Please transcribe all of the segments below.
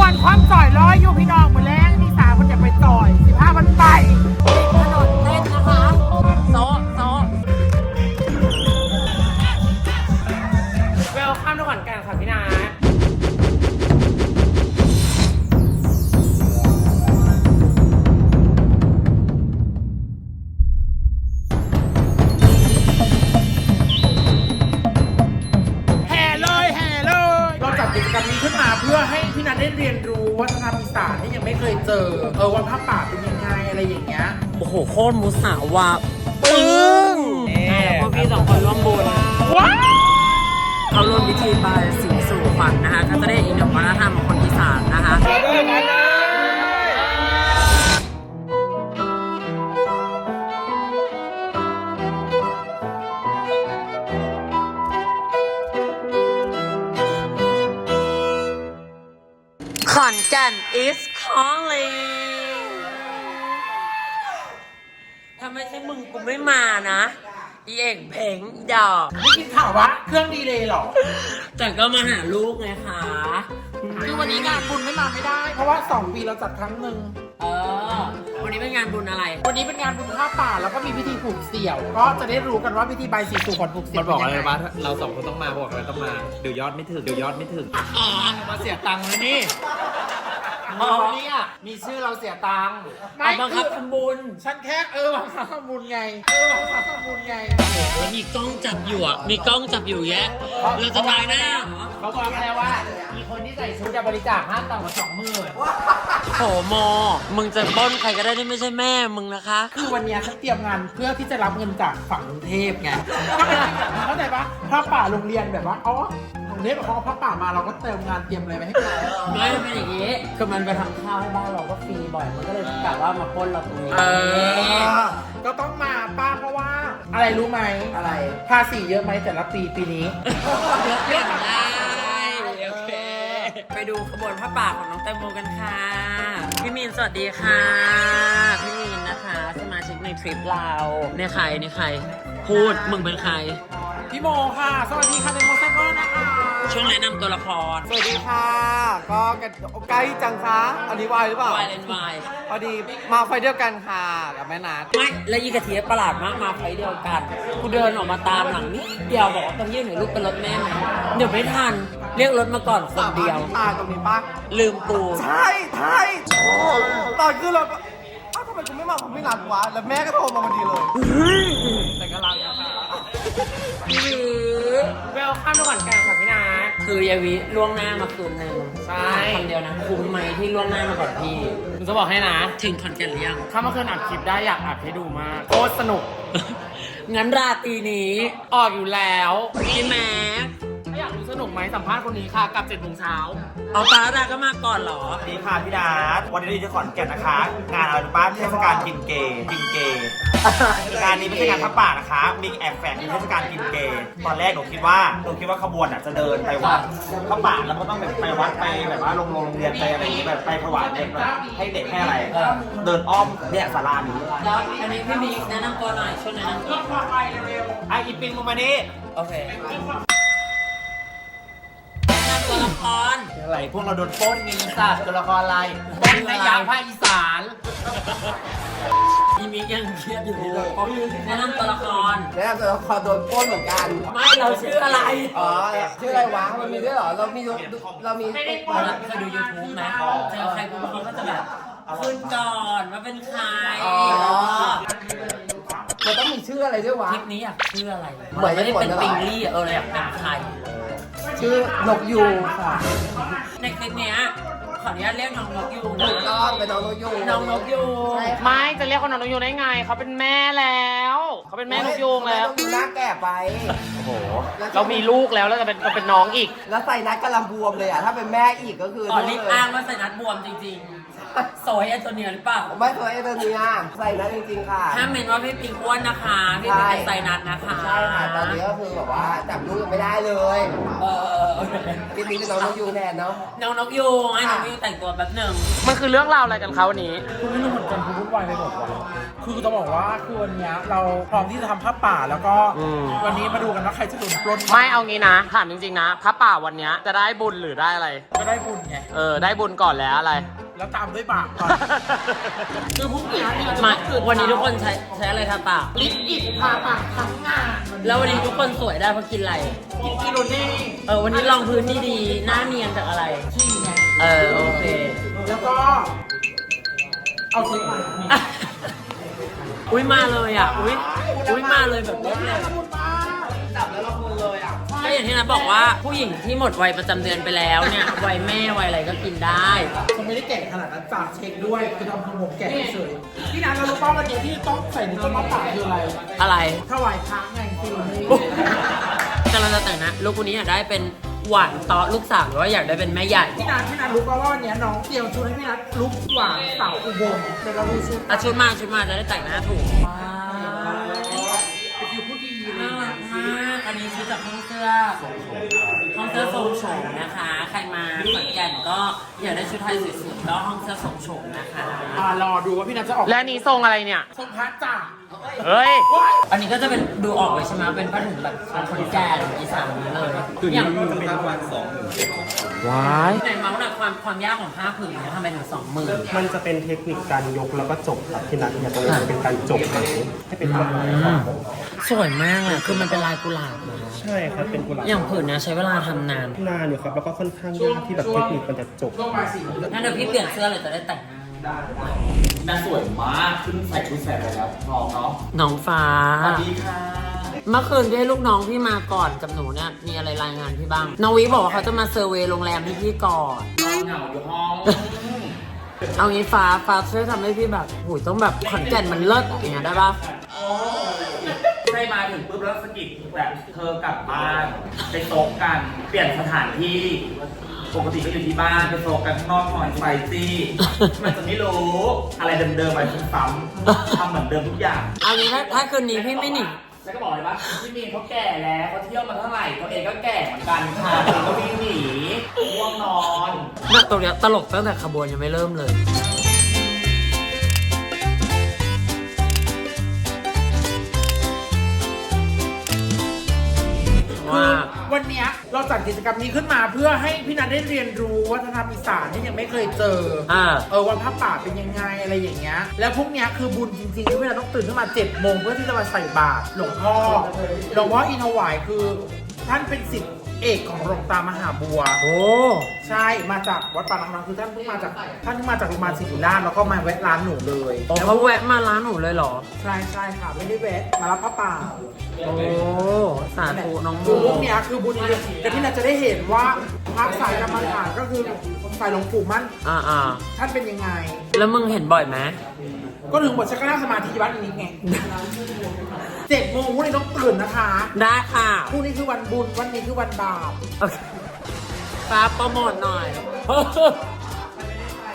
วนความจ่อยร้อยอยู่พี่น้องหมดแรง ตรมุสาวะปึ้งพวกพี่สองคนร่วมบุญว้าวเขาร่วมพิธีบายสีสู่ขวัญนะคะ ก็จะได้อีกหนึ่งวัฒนธรรมของคนอีสานนะคะขอนแก่น is calling ไม่มานะอีเอกเพลงอีดอก ไม่กินข่าววะ เครื่องดีเลยเหรอ แต่ก็มาหาลูกไงคะคือวันนี้งานบุญไม่มาไม่ได้ เพราะว่า 2 ปีเราจัดครั้งหนึ่ง เออ วันนี้เป็นงานบุญอะไร วันนี้เป็นงานบุญผ้าป่า แล้วก็มีพิธีผูกเสี่ยว ก็จะได้รู้กันว่าพิธีใบายสีสู่ขวัญผูกเสี่ยมัวนบอกอะไรเป็นยังไงวะเราสองคนต้องมาบอกอะไรต้องมา เดี๋ยวยอดไม่ถึงเดี๋ยวยอดไม่ถึงมาเสียตังค์เลยนี่ อ๋อเราเนี่ยมีชื่อเราเสียตังค์เอาบังคับทำบุญฉันแค่เออบังคับทำบุญไง เออบังคับทำบุญไง แล้วมีกล้องจับอยู่อะ มีกล้องจับอยู่แยะ เราจะตายหน้าเหรอเขาบอกมาแล้วว่า มีคนที่ใส่ชุดจะบริจาคห้ามต่ำกว่าสองหมื่นโถโม มึงจะปล้นใครก็ได้ที่ไม่ใช่แม่มึงนะคะ คือวันเนี้ยฉันเตรียมงานเพื่อที่จะรับเงินจากฝั่งกรุงเทพไงเข้าใจปะผ้าป่าโรงเรียนแบบว่า อ๋อกรุง เทพเขาเอาผ้าป่ามาเราก็เติมงานเตรียมอะไรไปให้เขาไม่มันเป็นอย่างนี้คือมันไปทำข้าวให้บ้านเราก็ฟรีบ่อยมันก็เลยกะว่ามาปล้นเราตรงนี้เออก็ต้องมาป้าเพราะว่า อะไรรู้ไหมอะไรภาษีเยอะไหมแต่ละปีปีนี้ เล่นได้โอเค ไปดูขบวนผ้าป่าของน้องแตงโมกันค่ะ พี่มีนสวัสดีค่ะ พี่มีนนะคะ สมาชิกในทริปเราเนี่ยใครเนี่ยใครพูดมึงเป็นใคร พี่โมค่ะ สวัสดีค่ะเป็นโมเซนเวอร์นะคะ ช่วงแนะนำตัวละครสวัสดีค่ะ ก็กันใกล้จังคะอันนี้วายหรือเปล่าวายเลนวายพอดีมาไฟเดียวกันค่ะกับแม่นัทไม่แล้วยีกระเทียบประหลาดมากมาไฟเดียวกัน กูเดินออกมาตามหลังนี่เดียวบอกว่าตรงยื่นหนูลูกเป็นรถแม่ไหมเดี๋ยวไม่ทัน เรียกรถมาก่อนคนเดียว ตาตรงนี้ปะลืมปูใช่ใช่ตอนขึ้นเราก็อ้าวทำไมกูไม่มาผมไม่นัดวะแล้วแม่ก็โทรมาพอดีเลย แต่ก็รักนะคะหรือเวลข้ามทุกคนกันค่ะพี่นาคือยายวิล่วงหน้ามาคืนหนึ่งใช่คำเดียวนะคุ้มไหมที่ล่วงหน้ามาก่อนพี่ผมจะบอกให้นะ ถึงขอนแก่นหรือยังถ้าเมื่อคืนอัดคลิปได้อยากอัดให้ดูมากโคตรสนุก งั้นราตรีนี้ออกอยู่แล้วพี่แม็ก ถ้าอยากรู้สนุกไหมสัมภาษณ์คนนี้ค่ะกลับเจ็ดโมงเช้าเอาปลาดาก็มาก่อนเหรอ สวัสดีค่ะพี่ดาร์วันนี้เราอยู่ที่ขอนแก่นนะคะ งานอะไรรู้ป้าเทศกาลกินเกย์กินเกย์งานนี้ไม่ใช่งานพับป่านะคะ มีแอบแฝงมีเทศกาลกินเกย์ตอนแรกหนูคิดว่าหนูคิดว่าขบวนอะจะเดินไปวัดพับป่าแล้วก็ต้องแบบไปวัดไปแบบว่าโรงโรงเรียนไปอะไรอย่างงี้แบบไปถวายเด็กแบบให้เด็กให้อะไรเดินอ้อมเนี่ยศาลานี้แล้วอันนี้พี่มีแนะนำตัวหน่อยช่วยแนะนำตัวไออีปิงมึงมานี่โอเคแนะนำ ตัวละครอะไรพวกเราโดนปล้นมีสัตว์ตัวละครอะไรบนในยามภาคอีสานพี่มิกยังเครียดอยู่แนะนำตัวละคร แล้วเราคอโดนปล้นเหมือนกัน ไม่เราชื่ออะไร อ๋อ ชื่ออะไรวะ มันมีด้วยเหรอ เรามีดูเรามีเคยดู YouTube ไหมเจอใครปุ๊บเขาก็จะแบบขึ้นก่อนว่าเป็นใครอ๋อมันต้องมีชื่ออะไรด้วยวะ คลิปนี้อยากชื่ออะไร เหมือนไม่ได้เป็นเหมือนปิงลี่อะเออเลยอยากเป็นใคร ชื่อนกยูค่ะ ในคลิปเนี้ย ขออนุญาตเรียกน้องนกยูงถูนะกต้องเป็นน้องนกยูงน้องนกยูงไม่จะเรียกคนน้องนกยูงได้ไงเขาเป็นแม่แล้วเขาเป็นแม่นกยูงแล้วทำไมต้องดูหน้าแก่ไป โอ้โห เรามีลูกแล้วแล้วจะเป็นเราเป็นน้องอีก แล้วใส่นัดกำลังบวมเลยอะ ถ้าเป็นแม่อีกก็คือตอนนี้อ้างว่าใส่นัดบวมจริงๆโซยแอนโทเนียหรือเปล่า ไม่เคยเอเดอร์เนียใส่นัดจริงๆค่ะ ถ้าเมนว่าพี่ปิงอ้วนนะคะพี่ปิงเป็นไซนัดนะคะใช่ค่ะตอนนี้ก็คือแบบว่าจับลูกยังไม่ได้เลย เออคลิปนี้เป็นน้องนกยูงแทนเนาะน้องนกยูงให้น้องฟิวแต่งตัวแป๊บหนึ่งมันคือเรื่องราวอะไรกันคะวันนี้คือไม่รู้เหมือนกันคือวุ่นวายไปหมดวันคือจะบอกว่าคือวันเนี้ยเราพร้อมที่จะทำผ้าป่าแล้วก็อืม วันนี้มาดูกันว่าใครจะโดนปล้นไม่เอางี้นะถามจริงๆนะพระป่าวันเนี้ยจะได้บุญหรือได้อะไร ก็ได้บุญไง เออ ได้บุญก่อนแล้วอะไร แล้วตามด้วยบาปก่อน คือพรุ่งนี้เนี่ยมาวันนี้ทุกคนใช้ใช้อะไรทาปากลิปอิดทาปากทั้งงานแล้ววันนี้ทุกคนสวยได้เพราะกินอะไร กินกิโลเน่เออวันนี้รองพื้นนี่ดีหน้าเนียนจากอะไรที่ไง เออโอเค แล้วก็เอาเช็คมาอุ้ยมาเลยอะ อุ้ยอุ้ยมาเลยแบบรวดเร็วจับแล้วเรามือเลยอะก็อย่างที่นัทบอกว่าผู้หญิงที่หมดวัยประจำเดือนไปแล้วเนี่ย วัยแม่วัยอะไรก็กินได้ฉันไม่ได้แก่ขนาดนั้นจากเช็คด้วยคือทำของผมแก่เฉยๆพี่นัทเรารู้ป่าวันนี้ที่ต้องใส่ในต้นมะปรางคืออะไร อะไรถวายพระไงคือไม่กำลังจะแต่งนะลูกคนนี้อยากได้เป็น หวานเตาะลูกสาวหรือว่าอยากได้เป็นแม่ใหญ่พี่นัทพี่นัทรู้ป่าว่าวันนี้น้องเตรียมชุดให้พี่นัทลุกหวานสาวอุบลเดี๋ยวเราดูชุดอาชุดมาชุดมาจะได้แต่งหน้าถูกเป็นคิวผู้ดีเลน่ายรักมากอันนี้ชุดจากห้องเสื้อ ห้องเสื้อทรงโฉมนะคะ ใครมาขอนแก่นก็อยากได้ชุดไทยสวยๆก็ห้องเสื้อทรงโฉมนะคะอ่ารอดูว่าพี่นัทจะออกและนี้ทรงอะไรเนี่ย ทรงพระจ่าเฮ้ย อันนี้ก็จะเป็นดูออกเลยใช่ไหมเป็นผ้าถุงแบบขอนแก่นอีสานนี้เลยอย่างว้าย ไหนเมาส์หน่อยความความยากของผ้าผืนเนี่ยทำไมถึงสองหมื่นมันจะเป็นเทคนิคการยกแล้วก็จบครับที่นัดเนี่ยตรงนี้จะเป็นการจบไหมให้เป็นตัว สวยมากเลยคือมันเป็นลายกุหลาบนะใช่ครับเป็นกุหลาบอย่างผืนเนี้ยใช้เวลาทำนาน นานอยู่ครับแล้วก็ค่อนข้างยากที่แบบเทคนิคมันจะจบช่วงบ่ายสี่งั้นเดี๋ยวพี่เปลี่ยนเสื้อเลยจะได้แต่งหน้า น่าสวยมากขึ้นใส่ชุดแสบไปแล้วพร้อมเนาะน้องฟ้า สวัสดีค่ะ เมื่อคืนที่ให้ลูกน้องพี่มาก่อนกับหนูเนี่ยมีอะไรรายงานพี่บ้างน้องวิบอกว่าเขาจะมาเซอร์เวย์โรงแรมให้พี่ก่อนเหงาอยู่ห้อง เอางี้ฟ้าฟ้าช่วยทำให้พี่แบบหูยต้องแบบขอนแก่นมันเลิศอย่างเงี้ยได้ปะ ใช่มาถึงปุ๊บแล้วสะกิดแบบเธอกลับบ้านไปโต๊ะกัน เปลี่ยนสถานที่ ปกติก็อยู่ที่บ้านไปโต๊ะกันข้างนอกหน่อยไฟซี่มันจะไม่รู้อะไรเดิมๆไปซ้ำๆทำเหมือนเดิมทุกอย่างเอางี้ถ้าถ้าคืนนี้พี่ไม่หนีแล้วก็บอกเลยว่าพี่มีนเขาแก่แล้วเขาเที่ยวมาเท่าไหร่ตัวเองก็แก่เหมือนกันค่ะตัวเองก็วิ่งหนีง่วงนอนเนี่ยตรงเนี้ยตลกตั้งแต่ขบวนยังไม่เริ่มเลย ว่าวันเนี้ยเราจัดกิจกรรมนี้ขึ้นมาเพื่อให้พี่นัทได้เรียนรู้วัฒนธรรมอีสานที่ยังไม่เคยเจอออ่าเออวันพระป่าเป็นยังไงอะไรอย่างเงี้ย แล้วพวกเนี้ยคือบุญจริงๆที่พี่นัทต้องตื่นขึ้นมาเจ็ดโมงเพื่อที่จะมาใส่บาตรหลวงพ่อหลวงพ่ออินทวายคือท่านเป็นศิษย์ เอกของหลวงตามหาบัว โอ้ ใช่มาจากวัดป่าน้ำรังคือท่านเพิ่งมาจากท่านเพิ่งมาจากโรงพยาบาลศิริราชแล้วก็มาแวะร้านหนูเลยโอ้เขาแวะมาร้านหนูเลยเหรอ ใช่ใช่ค่ะไม่ได้แวะมารับพระป่าโอ้สาธุน้องโมคือพวกเนี้ยคือบุญจริงๆแต่พี่นัทจะได้เห็นว่าพระสายกรรมฐานก็คือสายหลวงปู่มั่นอ่าอ่าท่านเป็นยังไง แล้วมึงเห็นบ่อยไหมก็ถึงบทชักก็นั่งสมาธิที่วัดนี้ไง เจ็ดโมงพรุ่งนี้ต้องตื่นนะคะได้ค่ะ พรุ่งนี้คือวันบุญ วันนี้คือวันบาปโอเคฟ้าโปรโมทหน่อย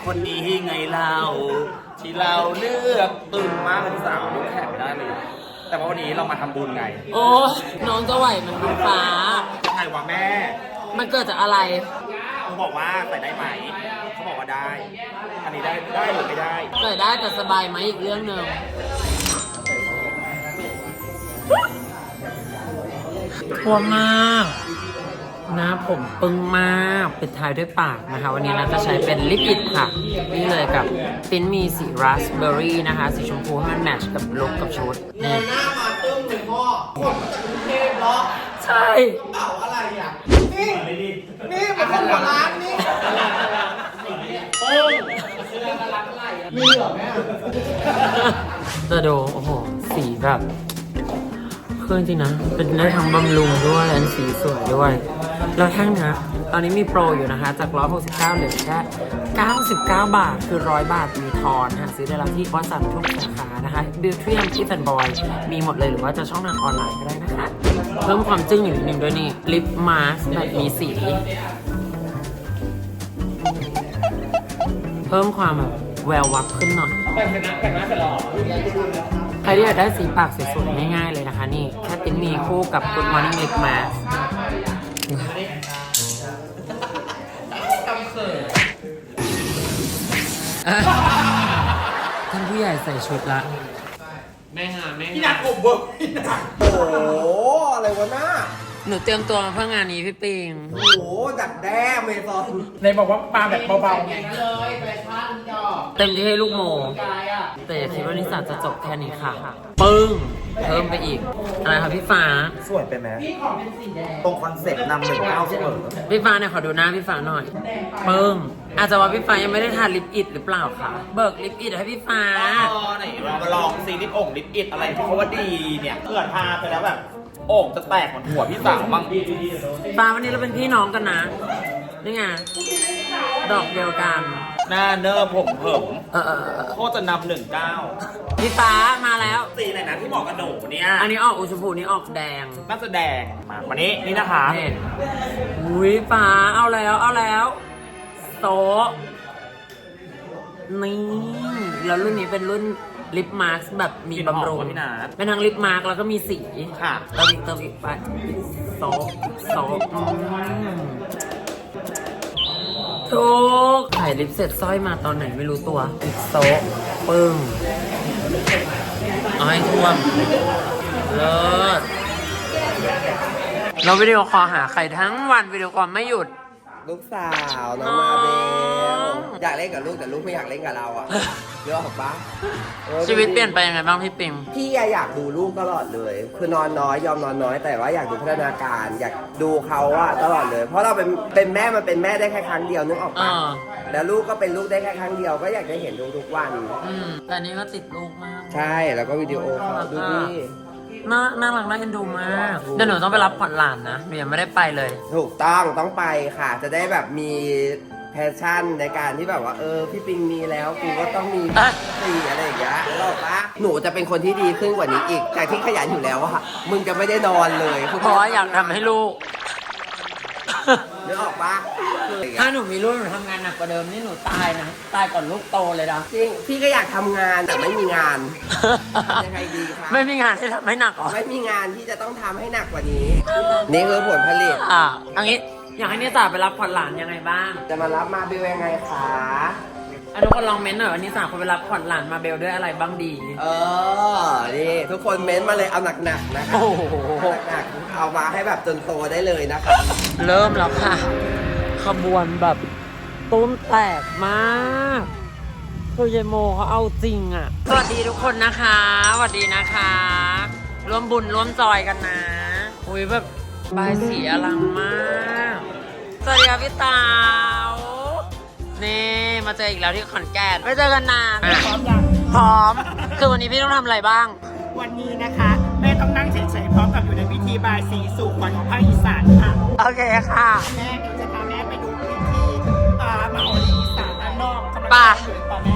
คนนี้ไงเราที่เราเลือกตึงมากเป็นสาวลูกแขกไม่ได้เลย แต่ว่าวันนี้เรามาทำบุญไงโอ้น้องจะไหวมันดูฟ้ายังไงวะแม่มันเกิดจากอะไรเขาบอกว่าใส่ได้ไหม เขาบอกว่าได้ อันนี้ได้ได้หรือไม่ได้ เกิดได้แต่สบายไหมอีกเรื่องหนึ่ง พัวมากหนะผมปึ้งมากปิดท้ายด้วยปากนะคะ วันนี้เราจะใช้เป็นลิปอิดค่ะ นี่เลยกับติ้นมีสีราสเบอร์รี่นะคะ สีชมพูให้มันแมทช์กับลุคกับชุดนี่หน้ามาตึ้งเลยพ่อคนมาจากกรุงเทพเหรอใช่เป่าอะไรอะ นี่ นี่มันคนหัวร้านนี่มีเหรอแม่จะดูโอ้โห สีแบบ เครื่องจริงนะ เป็นได้ทั้งบำรุงด้วยและสีสวยด้วย แล้วแท่งนะ ตอนนี้มีโปรอยู่นะคะ จาก 169เหลือแค่ 99 บาท คือ 100 บาท มีทอนหาซื้อได้แล้วที่วัสันทุกสาขานะคะบิวเทียมที่แฟนบอย มีหมดเลยหรือว่าจะช่องทางออนไลน์ก็ได้นะคะ เพิ่มความจึ้งอีกนิดนึงด้วยนี่ ลิปมาสแบบมีสี เพิ่มความแบบแวววับขึ้นหน่อยใครที่อยากได้สีปากสวยๆง่ายๆเลยนะคะ นี่แค่ติ้นมีคู่กับ Good Morning Lip Mask เท่านผู้ใหญ่ใส่ชุดละ แม่หาแม่พี่นัทอบเบิร์กพี่นัทโอ้โห อะไรวะหน้า หนูเตรียมตัวมาเพื่องานนี้พี่ปิง โอ้โหดักแด้เมซอนในบอกว่าปลาแบบเบาๆไงเต็มที่ให้ลูกโม แต่อย่าคิดว่านิสสัจะจบแค่นี้ค่ะ ปึ้ง เพิ่มไปอีก อะไรคะพี่ฟ้า สวยไปไหมตรงคอนเซ็ปต์นำหนึ่งเก้าเสมอพี่ฟ้าเนี่ยขอดูหน้าพี่ฟ้าหน่อย ปึ้ง อาจจะว่าพี่ฟ้ายังไม่ได้ทานลิปอิดหรือเปล่าคะเบิกลิปอิดให้พี่ฟ้า อ๋อไหนเรามาลองซีลิปโอ่งลิปอิดอะไรที่เขาว่าดีเนี่ยเพื่อทาไปแล้วแบบ โอ่งจะแตกเหมือนหัวพี่สาวบ้างฟ้าวันนี้เราเป็นพี่น้องกันนะ นี่ไง ดอกเดียวกัน หน้าเนิบผมเผิมเออเออเออโคตรจะนำหนึ่งเก้าพี่ฟ้ามาแล้ว สีไหนนะที่เหมาะกับหนูเนี่ยอันนี้ออกอุชมพูนี่ออกแดงน่าจะแดงมาวันนี้นี่นะคะเห็นอุ้ยฟ้าเอาแล้วเอาแล้วโต๊ะนี่ แล้วรุ่นนี้เป็นรุ่น ลิปมาร์คแบบมีบำรุงพี่นาเป็นทั้งลิปมาร์คแล้วก็มีสีค่ะเติมอีกเติมอีกไปโต๊ะโต๊ะอืมทุกถ่ายลิปเสร็จสร้อยมาตอนไหนไม่รู้ตัวอีกโต๊ะปึ้งเอาให้ท่วมเลิศเราวิดีโอคอลหาใครทั้งวันวิดีโอคอลไม่หยุด ลูกสาวน้องมาเบลอยากเล่นกับลูกแต่ลูกไม่อยากเล่นกับเราอะเยอะหรอปะออชีวิตเปลี่ยนไปยังไงบ้างพี่ปิง พี่อะอยากดูลูกตลอดเลย คือนอนน้อยยอมนอนน้อย แต่ว่าอยากดูพัฒนาการ อยากดูเขาอะตลอดเลย เพราะเราเป็นเป็นแม่มันเป็นแม่ได้แค่ครั้งเดียวนึกออกปะอ่า แล้วลูกก็เป็นลูกได้แค่ครั้งเดียวก็อยากจะเห็นลูกทุกวัน อืมแต่นี่ก็ติดลูกมาก ใช่แล้วก็วิดีโอเขาดูนี่ น่าน่ารักน่าเอ็นดูมากเดี๋ยวหนูต้องไปรับขวัญหลานนะหนูยังไม่ได้ไปเลย ถูกต้องต้องไปค่ะ จะได้แบบมีแพชชั่นในการที่แบบว่าเออพี่ปิงมีแล้วกูก็ต้องมีอะ สี่อะไรอย่างเงี้ยนึกออกปะหนูจะเป็นคนที่ดีขึ้นกว่านี้อีกจากที่ขยันอยู่แล้วอะมึงจะไม่ได้นอนเลยเพราะว่าอยากทำให้ลูก นึกออกปะคืออย่างเงี้ถ้ายหนูมีลูกหนูทำงานหนักกว่าเดิมนี่หนูตายนะ ตายก่อนลูกโตเลยนะจริงพี่ก็อยากทำงานแต่ไม่มีงานยังไงดีคะไม่มีงานที่ทำให้หนักเหรอไม่มีงานที่จะต้องทำให้หนักกว่านี้ นี่คือผลผลิต อะเอันนี้อยากให้นิสาไปรับขวัญหลานยังไงบ้าง จะมารับมาเบลยังไงคะ อะทุกคนลองเม้นต์หน่อยว่านิสาควรไปรับขวัญหลานมาเบลด้วยอะไรบ้างดี เออ นี่ทุกคนเม้นต์มาเลยเอาหนักๆนะคะโอ้โห หนักๆเอามาให้แบบจนโตได้เลยนะคะ เริ่มแล้วค่ะ ขบวนแบบตุ้มแตกมากคือยายโมเขาเอาจริงอะ สวัสดีทุกคนนะคะสวัสดีนะคะ ร่วมบุญร่วมจอยกันนะ อุ้ยแบบบายสีอลังมาก สวัสดีครับพี่เตา นี่มาเจออีกแล้วที่ขอนแก่นไม่เจอกันนานพร้อมยังพร้อม คือวันนี้พี่ต้องทำอะไรบ้าง วันนี้นะคะแม่ต้องนั่งเฉยๆพร้อมกับอยู่ในพิธีบายสีสู่ขวัญของภาคอีสานค่ะโอเคค่ะ แม่เดี๋ยวจะพาแม่ไปดูพิธีอ่ามาโอรีอีสานด้านนอกกำลังป่ะอยู่ป่ะแม่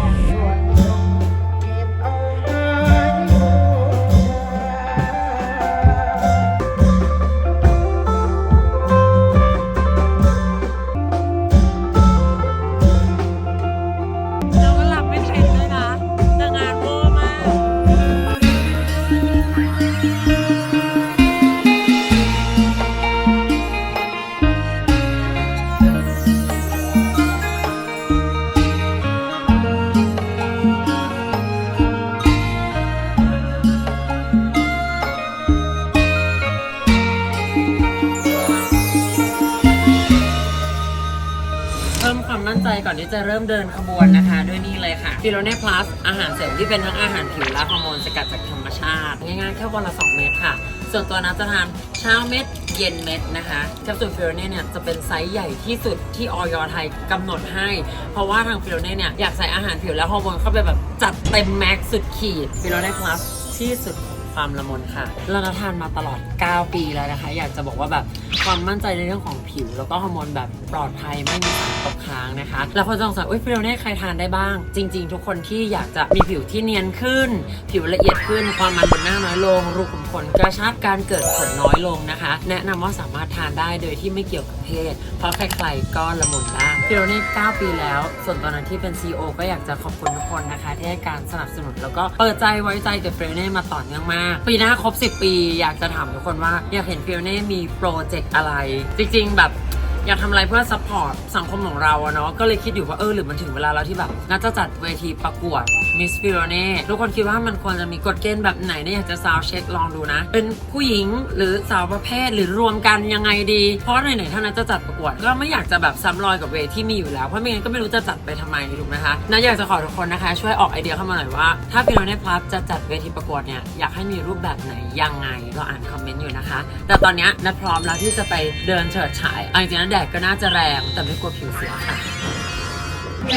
จะเริ่มเดินขบวนนะคะ ด้วยนี่เลยค่ะฟิโลเน่พลัสอาหารเสริมที่เป็นทั้งอาหารผิวและฮอร์โมนสกัดจากธรรมชาติ ง่ายๆ แค่วันละ 2 เม็ดค่ะ ส่วนตัวนัทจะทานเช้าเม็ดเย็นเม็ดนะคะแคปซูลฟิโลเน่เนี่ยจะเป็นไซส์ใหญ่ที่สุดที่ออยไทยกำหนดให้ เพราะว่าทางฟิโลเน่เนี่ยอยากใส่อาหารผิวและฮอร์โมนเข้าไปแบบจัดเต็มแม็กซ์สุดขีดฟิโลเน่พลัสที่สุด ความละมุนค่ะ เราทานมาตลอด 9 ปีแล้วนะคะ อยากจะบอกว่าแบบความมั่นใจในเรื่องของผิว แล้วก็ฮอร์โมนแบบปลอดภัยไม่มีสารตกค้างนะคะ แล้วพอจะสงสัยอุ้ยฟิโลเน่ใครทานได้บ้าง จริง ๆ ทุกคนที่อยากจะมีผิวที่เนียนขึ้น ผิวละเอียดขึ้น ความมันบนหน้าน้อยลง รูขุมขนกระชับการเกิดขนน้อยลงนะคะ แนะนำว่าสามารถทานได้โดยที่ไม่เกี่ยวกับ เพศ เพราะใครๆก็ละมุนได้ฟิโลเน่9ปีแล้ว ส่วนตอนนั้นที่เป็น CEO ก็อยากจะขอบคุณทุกคนนะคะ ที่ให้การสนับสนุนแล้วก็เปิดใจไว้ใจกับฟิโลเน่มาต่อเนื่องมาก ปีหน้าครบ 10 ปีอยากจะถามทุกคนว่าอยากเห็นฟิโลเน่มีโปรเจกต์อะไร จริงๆแบบอยากทำอะไรเพื่อซัพพอร์ตสังคมของเราอะเนาะก็เลยคิดอยู่ว่าเออหรือมันถึงเวลาแล้วที่แบบน่าจะจัดเวทีประกวด Miss f i r o n e ทุกคนคิดว่ามันควรจะมีกฎเกณฑ์แบบไหนเนี่ยอยากจะซาวเช็คลองดูนะ เป็นผู้หญิงหรือสาวประเภทหรือรวมกันยังไงดี เพราะไหนๆถ้านัทจะจัดประกวด ก็ไม่อยากจะแบบซ้ำรอยกับเวทีมีอยู่แล้ว เพราะไม่งั้นก็ไม่รู้จะจัดไปทำไมถูกไหมคะนัทอยากจะขอทุกคนนะคะ ช่วยออกไอเดียเข้ามาหน่อยว่า ถ้า f i r o n e Plus จะจัดเวทีประกวดเนี่ยอยากให้มีรูปแบบไหนยังไงก็อ่านคอมเมนต์อยู่นะคะ แต่ตอนนี้นัทพร้อมแล้วที่จะไปเดินเฉิดฉายเอาจริงๆนแดดก็น่าจะแรงแต่ไม่กลัวผิวเสียค่ะ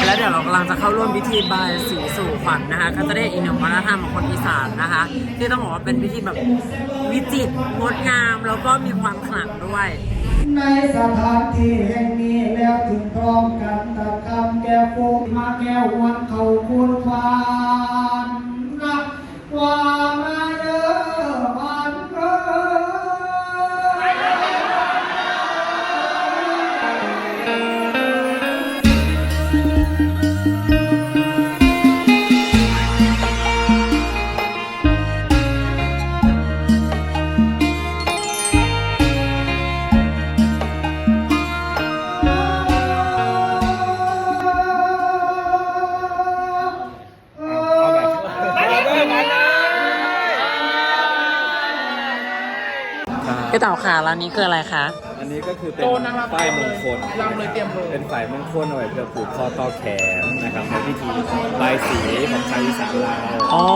แล้วเดี๋ยวเรากำลังจะเข้าร่วมพิธีบายสีสู่ขวัญนะคะ ก็จะได้อีกหนึ่งวัฒนธรรมของคนอีสานนะคะ ที่ต้องบอกว่าเป็นพิธีแบบวิจิตรงดงามแล้วก็มีความขลังด้วย ในสถานที่แห่งนี้แล้วถึงพร้อมกันตะคำแก้วโฟมมาแก้ววันเขาคูณฟานนะว่าม เต่าค่ะร้านนี้คืออะไรคะ อันนี้ก็คือเป็นโจนางรำป้ายมงคลรำเลยเตรียมเลยเป็นฝ่ายมงคลเอาไว้เพื่อผูกคอต่อแขนนะครับในพิธีบายสีของชาวอีสานเราอ๋อ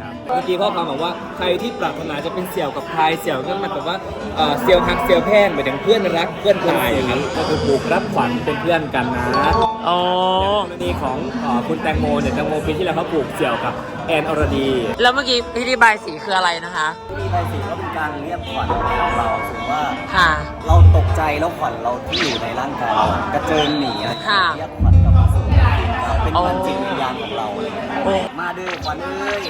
ครับเมื่อกี้ข้อความบอกว่าใครที่ปรารถนาจะเป็นเสี่ยวกับพายเสี่ยวก็หมายความว่าเอ่อเสี่ยวฮักเสี่ยวแพงหมายถึงเพื่อนรักเพื่อนพายครับก็คือผูกรับขวัญเป็นเพื่อนกันนะ อ๋อ อย่างกรณีของเอ่อคุณแตงโมเนี่ยแตงโมปีที่แล้วเขาผูกเสี่ยวกับแอนอรดีแล้วเมื่อกี้พิธีบายสีคืออะไรนะคะที่ใบสีก็เป็นการเรียกขวัญของเราถือว่าค่ะ เราตกใจแล้วขวัญเราที่อยู่ในร่างกายเรากระเจิงหนีอะไรค่ะเรียกขวัญกลับมาสู่เราเป็นอ๋อขวัญจิตวิญญาณของเราอะไรเงี้ยโอ้ มาดื้อขวัญเอ้ย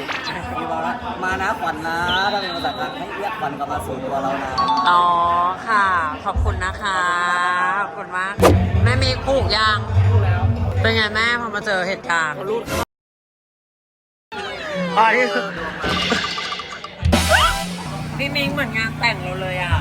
มีบอกว่ามานะขวัญนะถ้าเป็นภาษากลางให้เรียกขวัญกลับมาสู่ตัวเรานะ อ๋อค่ะ ขอบคุณนะคะ ขอบคุณมาก แม่มีปลูกยังเป็นไงแม่พอมาเจอเหตุการณ์อ๋อนี่คือพี่มิงเหมือนงานแต่งเราเลยอะ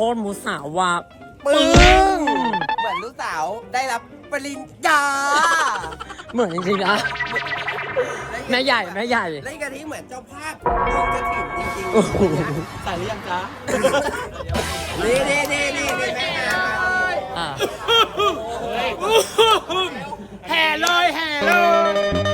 ตรมูสาวว่ะปึ้งเหมือนลูกสาวได้รับปริญญาเหมือนจริงๆนะ แม่ใหญ่แม่ใหญ่และอีกอันนี้เหมือนเจ้าภาพบุญกระถิ่นจริงโอ้โห ๆใส่หรือยังจ๊ะนี่นี่นี่นี่นี่แม่งานอะ แห่เลยแห่เลย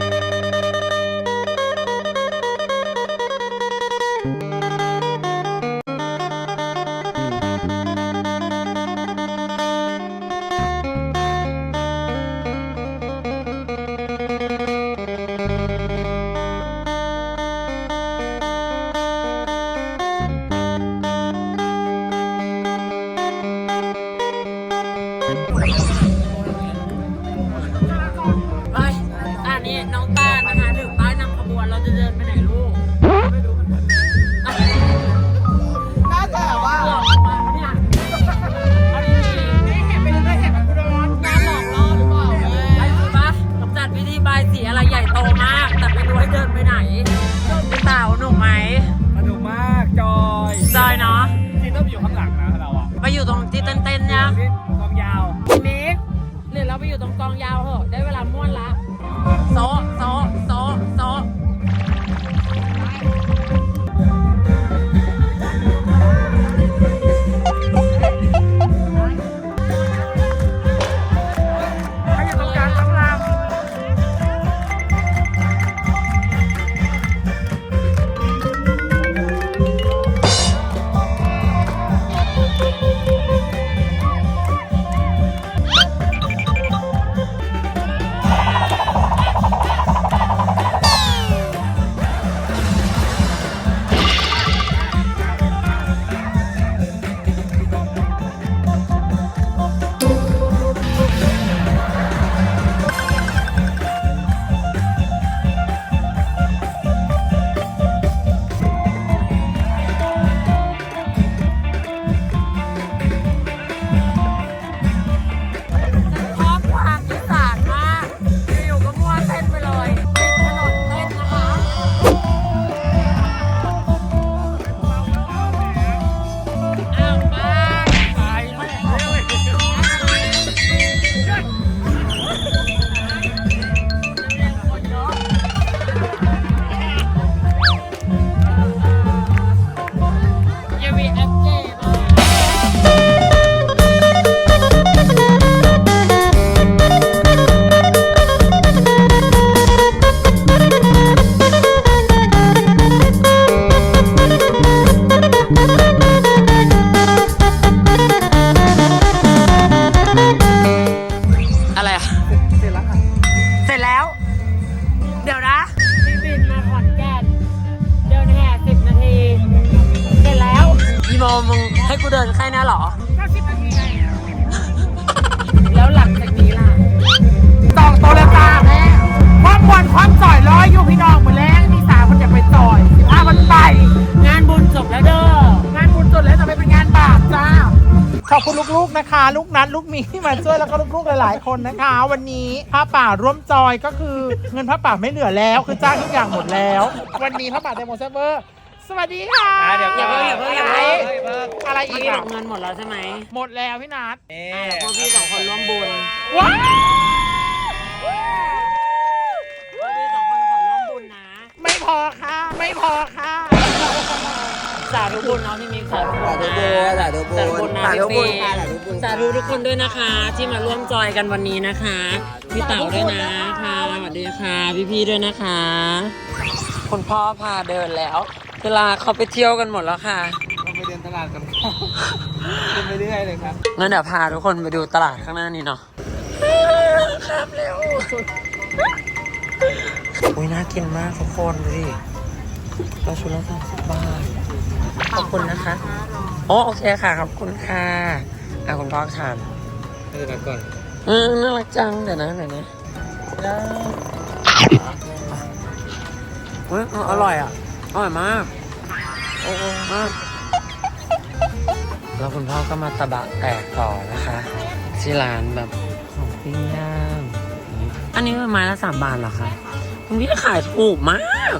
นะคะ ลูกนัดลูกมีที่มาช่วยแล้วก็ลูกๆหลายๆคนนะคะ วันนี้ผ้าป่าร่วมจอยก็คือเงินผ้าป่าไม่เหลือแล้ว คือจ้างทุกอย่างหมดแล้ว วันนี้ผ้าป่าเดโมเซเวอร์สวัสดีค่ะอย่าเพิ่งอย่าเพิ่งอย่าเพิ่งอะไรเมื่อีอกกี้บอะอกเงินหมดแล้วใช่ไหมหมดแล้วพี่นัทอ่าพวกพี่สองคนร่วมบุญว้าวพวกพี่สองคนขอร่วมบุญนะ ไม่พอค่ะ ไม่พอค่ะสาธุบุญเนาะพี่มิกสาธุบุสาญธุนะบุญสาธุบุญนะสาธุพี่บุญมิกค่ะสาธุบุญ สาธุทุกคนด้วยนะคะ ที่มาร่วมจอยกันวันนี้นะคะพี่เต๋าด้วยนะค่ะสวัสดีค่ะ พี่ๆด้วยนะคะ คุณพ่อพาเดินแล้ว เวลาเขาไปเที่ยวกันหมดแล้วค่ะไปเดินตลาดกันเดินไปเรื่อยเลยครับงั้นเดี๋ยวพาทุกคนไปดูตลาดข้างหน้านี้เนาะครับเร็วอุ้ยน่ากินมากทุกคนดูดิเราชุดละสามสิบบาท ขอบคุณนะคะโอ้โอเคค่ะ ขอบคุณค่ะอะคุณพ่อทานเดินก่อนเออน่ารักจังเดี๋ยวนะเดี๋ยวนะได้เฮ้ยอร่อยอะ อร่อยมากโอ้โอ้มาก แล้วคุณพ่อก็มาตะบะแตกต่อนะคะ ที่ร้านแบบของปิ้งย่าง อันนี้เป็นไม้ละสามบาทเหรอคะ คุณพี่ขายถูกมาก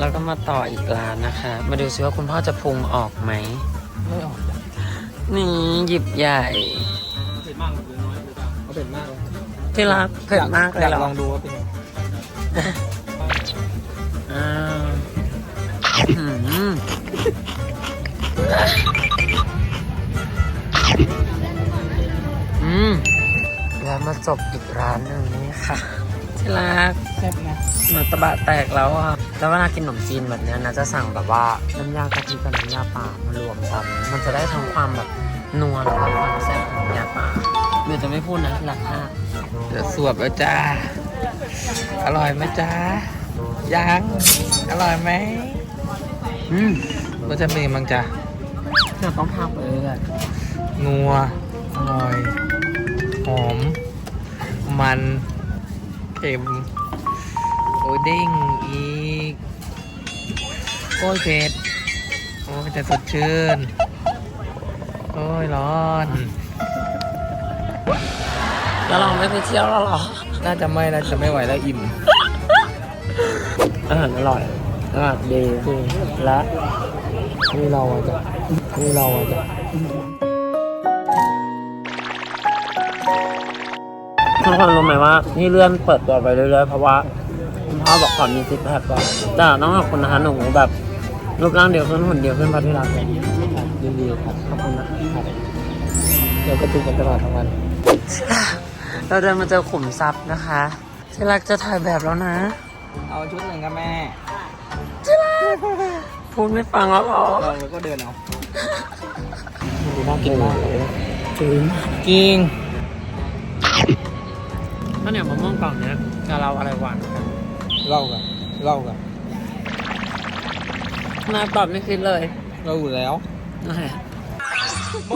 แล้วก็มาต่ออีกร้านนะคะ มาดูซิว่าคุณพ่อจะพุงออกไหม ไม่ออกนี่หยิบใหญ่เผ็ดมากเลยน้อยเขาเผ็ดมากเลยที่รักเผ็ดมากเลยอยากเหรอลองดูว่าเป็นไงอ่าอืมอืมแล้วมาจบอีกร้านหนึ่งนี่ค่ะ ที่รักแซ่บนะหนูตะบะแตกแล้วอะ แล้วเวลากินขนมจีนแบบเนี้ยนะจะสั่งแบบว่าน้ำยากะทิกับน้ำยาป่ามารวมกันมันจะได้ทั้งความแบบนัวแล้วก็ความแซ่บของน้ำยาป่าเดี๋ยวจะไม่พูดนะที่รักค่ะเดี๋ยวสวบแล้วจ้า อร่อยไหมจ้ายังอร่อยไหมอืมก็จะเป็นมังจ้าเดี๋ยวต้องพักไปเรื่อยนัวอร่อย หอม มัน เค็มโอ้ยเด้งอีกโอ้ยเผ็ดโอ้ยแต่สดชื่น โอ้ยร้อน แล้วเราไม่ไปเที่ยวแล้วเหรอ น่าจะไม่น่าจะไม่ไหวแล้วอิ่ม อาหารอร่อยอาหารดีจริงและนี่เราอะจะนี่เราอะจะ ทุกคนรู้ไหมว่านี่เลื่อนเปิดตัวไปเรื่อยๆเพราะว่าคุณพ่อบอกขอมีซิกแพคก่อนแต่ต้องขอบคุณนะคะหนูแบบรูปร่างเดียวขึ้นหุ่นเดียวขึ้นเพราะที่รักเลยยินดีครับขอบคุณนะครับเดี๋ยวก็ตื่นกันตลอดทั้งวัน เราเดินมาเจอขุมทรัพย์นะคะที่รักจะถ่ายแบบแล้วนะ เอาชุดหนึ่งครับแม่พูดไม่ฟังแล้วเหรอเราก็เดินเอาดูน่ากินมากเลยจริงจริง ข้าวเหนียวมะม่วงกล่องเนี้ยจะเราอะไรหวานกันเล่ากันเล่ากันมาตอบไม่คิดเลยเราอยู่แล้ว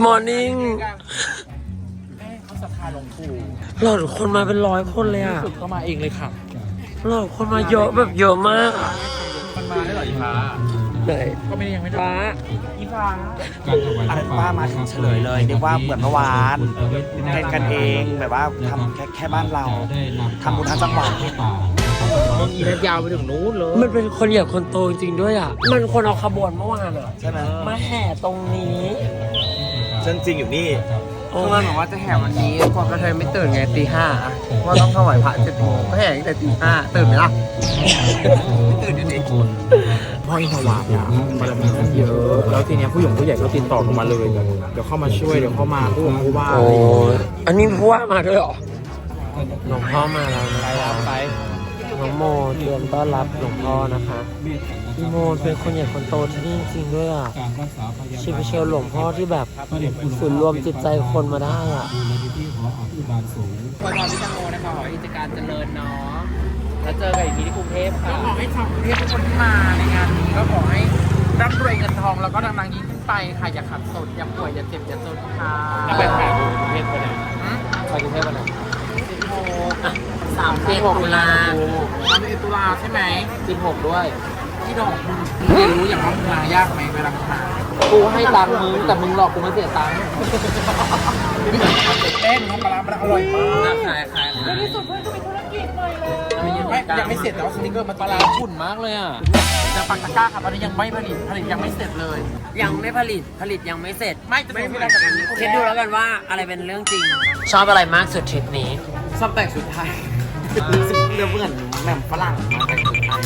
มอร์นิ่งเขาสภาหลวงปู่หลอดคนมาเป็นร้อยคนเลยอะสุดก็มาเองเลยค่ะหลอดคนมาเยอะแบบเยอะมากอะมันมาได้หรออีฟ้าเลยก็ไม่ได้ยังไม่ได้ ฟ้า อีฟ้าอันนั้นป้ามาถึงเฉลยเลยเรียกว่าเหมือนเมื่อวานเป็นกันเองแบบว่าทำแค่แค่บ้านเราทำบุญทั้งจังหวัดอีนัดยาวไปถึงนู้นเลย มันเป็นคนใหญ่คนโตจริงๆด้วยอะ มันคนเอาขบวนเมื่อวานอะ ใช่ไหมมาแห่ตรงนี้เรื่องจริงอยู่นี่โอ้ คือมันบอกว่าจะแห่วันนี้คนกระเทยไม่ตื่นไงตีห้าว่าต้องถวายพระเจ็ดโมงก็แห่ตั้งแต่ตีห้าตื่นไหมล่ะตื่นอยู่ดิพ่ออินทวาเนี่ยบารมีท่านเยอะ แล้วทีเนี้ยผู้หญิงผู้ใหญ่ก็ติดต่อลงมาเลยแบบเดี๋ยวเข้ามาช่วยเดี๋ยวเข้ามาผู้หญิงผู้ว่าโอ้อะไรอย่างเงี้ยอันนี้ผู้ว่ามาด้วยเหรอหลวงพ่อมาแล้วนะไปคะรับไป น้องโมเตรียมต้อนรับหลวงพ่อนะคะพี่โมเป็นคนใหญ่คนโตที่นี่จริงๆด้วยอะชีวิตเชลหลวงพ่อที่แบบศูนย์รวมจิตใจคนมาได้อะขอพรพี่ตังโมนะคะขอให้กิจการเจริญเนาะแล้วเจอกันอีกทีที่กรุงเทพก็ค่ะขอให้ชาวกรุงเทพทุกคนที่มาในงานนี้ก็ขอให้ร่ำรวยเงินทองแล้วก็ดังๆยิ่งขึ้นไปค่ะอย่าขัดสนอย่าป่วยอย่าเจ็บอย่าจนค่ะแล้วไปถ่ายกรุงเทพไปไหนอืมไปกรุงเทพไปไหนสามสิบตุลาตอนนี้ตุลาใช่ไหมสิบหกด้วยที่ดอกไม่รู้อย่างว่ามึงมายากไหมเวลามึงมากูให้ตังค์มึงแต่มึงหลอกกูมาเสียตังค์แป้งน้ำปลาร้ามันอร่อยมากขายขายขายไม่ยังไม่เสร็จแต่ว่าสติกเกอร์มันปลาร้าขุ่นมากเลยอะจะปักตะกร้าครับตอนนี้ยังไม่ผลิตผลิตยังไม่เสร็จเลย ยังไม่ผลิตผลิตยังไม่เสร็จ ไม่จะไม่เวลาจากนี้คิดดูแล้วกันว่าอะไรเป็นเรื่องจริง ชอบอะไรมากสุดทริปนี้ชอบแต่งชุดไทย เรื่องเหมือนแหม่มฝรั่งมาแต่งชุดไทย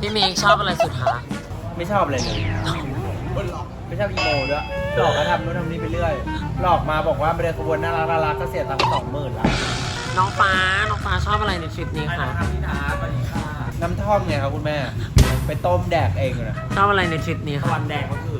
พี่เมย์ชอบอะไรสุดคะไม่ชอบเลยเลย ไม่ชอบอีโมด้วย หลอกมาทำนู้นทำนี่ไปเรื่อย หลอกมาบอกว่าไปเดินขบวนน่ารักน่ารักก็เสียตังค์สองหมื่นละน้องฟ้า น้องฟ้าชอบอะไรในทริปนี้คะน้ำท่อมไงครับคุณแม่ ไปต้มแดกเองเลยนะ ชอบอะไรในทริปนี้คะวันแดกก็คือ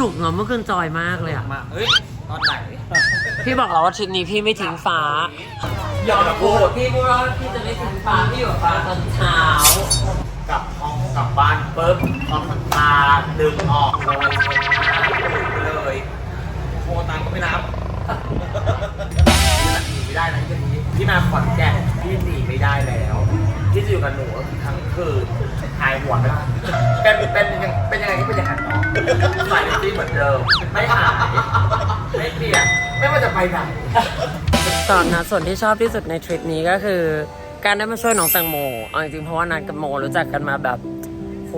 นุกเนอะเมื่อคืนจอยมากเลยอะมาเฮ้ย ตอนไหนพี่บอกเราว่าทริปนี้พี่ไม่ทิ้งฟ้าอย่ามาพูดพี่พูดว่าพี่จะไม่ทิ้งฟ้าพี่อยู่กับฟ้าตอนเช้ากลับห้องกลับบ้านปุ๊บออกตาดึงออกเลยเลยโคตังก็ไม่นับหนีไม่ได้นะที่นี้ที่มาขอนแก่นที่หนีไม่ได้แล้ว ที่จะอยู่กับหนูทั้งคืนหายหัวไม่ได้เป็นเป็นยังเป็นยังไงที่เป็นอย่างนั้นเนาะใส่ที่เหมือนเดิม ไม่หายไม่เปลี่ยนไม่ว่าจะไปไหนตอนนะส่วนที่ชอบที่สุดในทริปนี้ก็คือ การได้มาช่วยน้องแตงโมเอาจริงๆเพราะว่านัดกับโมรู้จักกันมาแบบโห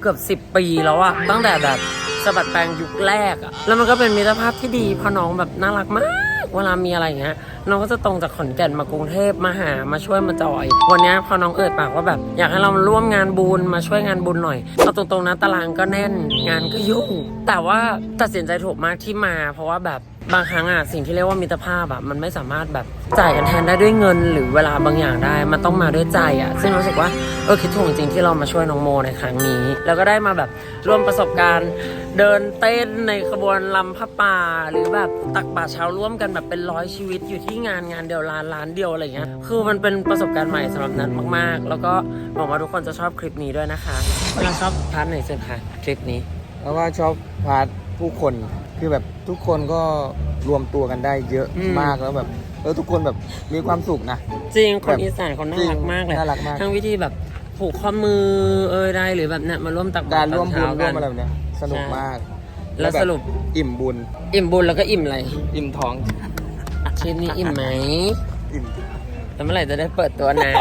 เกือบ 10 ปีแล้วอะตั้งแต่แบบสะบัดแปลงยุคแรกอะแล้วมันก็เป็นมิตรภาพที่ดีเพราะน้องแบบน่ารักมาก เวลามีอะไรอย่างเงี้ยน้องก็จะตรงจากขอนแก่นมากรุงเทพมาหามาช่วยมาจอย วันนี้พอน้องเอ่ยปากว่าแบบ อยากให้เราร่วมงานบุญมาช่วยงานบุญหน่อยเอาตรงๆนะตารางก็แน่นงานก็ยุ่ง แต่ว่าตัดสินใจถูกมากที่มา เพราะว่าแบบบางครั้งอะสิ่งที่เรียกว่ามิตรภาพอะมันไม่สามารถแบบจ่ายกันแทนได้ด้วยเงิน หรือเวลาบางอย่างได้ มันต้องมาด้วยใจอะซึ่งรู้สึกว่าเออคิดถูกจริงๆที่เรามาช่วยน้องโมในครั้งนี้ แล้วก็ได้มาแบบร่วมประสบการณ์ เดินเต้นในขบวนลำผ้าป่า หรือแบบตักบาตรเช้าร่วมกันแบบเป็นร้อยชีวิตอยู่ที่งานงานเดียวร้านร้านเดียวอะไรเงี้ย คือมันเป็นประสบการณ์ใหม่สำหรับนัทมากๆ แล้วก็หวังว่าทุกคนจะชอบคลิปนี้ด้วยนะคะเราชอบพาร์ทไหนสุดคะคลิปนี้ แล้วก็ชอบพาร์ทผู้คนคือแบบทุกคนก็รวมตัวกันได้เยอะอืมมากแล้วแบบเออทุกคนแบบมีความสุขนะ จริง คนแบบอีสานเขาน่าจริงรักมากเลย น่ารักมาก ทั้งวิธีแบบผูกข้อมือเอยได้หรือแบบเนี่ยมาร่วมตักบาการตรร่วมบุญตอนร่วเช้ามอะไรแบบเนี้ยสนุกมาก แล้วบบสรุปอิ่มบุญ อิ่มบุญแล้วก็อิ่มอะไร อิ่มท้อง ทริปนี้อิ่มไหมอิ่มแล้วเมื่อไหร่จะได้เปิดตัวนะ